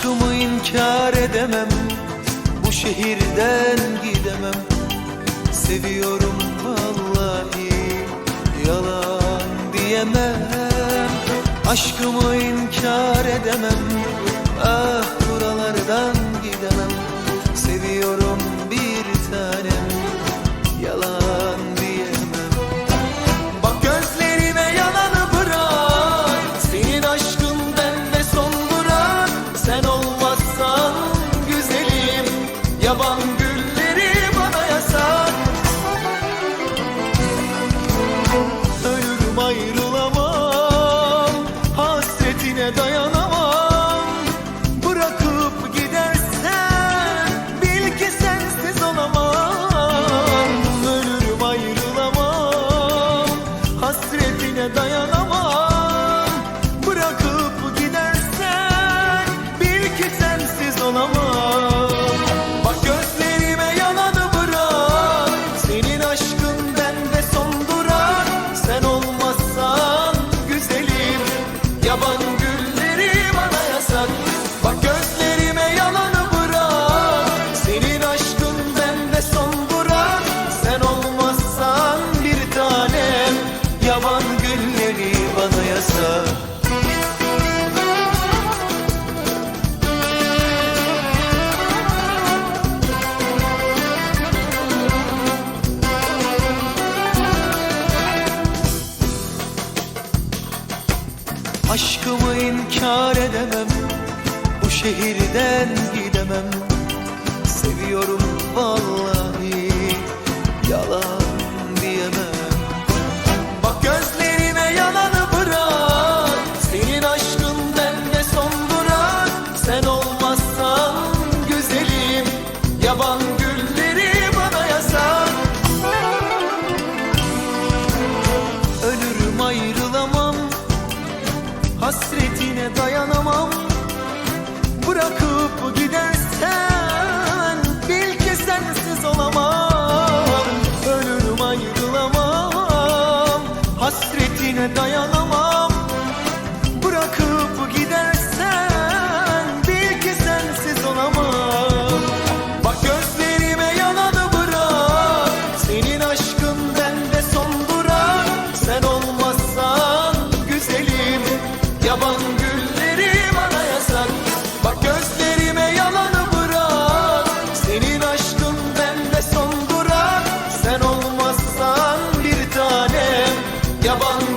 Aşkımı inkar edemem. Bu şehirden gidemem. Seviyorum vallahi Yalan diyemem. Aşkımı inkar edemem. Aşkımı inkar edemem. Bu şehirden gidemem. Seviyorum vallahi. Yine dayanamam. Bırakıp gidersen Bil ki sensiz olamam. Bak gözlerime yalanı bırak. Senin aşkın bende son durak. Sen olmazsan güzelim. Yaban güllerim ana yasak Bak gözlerime yalanı bırak. Senin aşkın bende son durak. Sen olmazsan yaban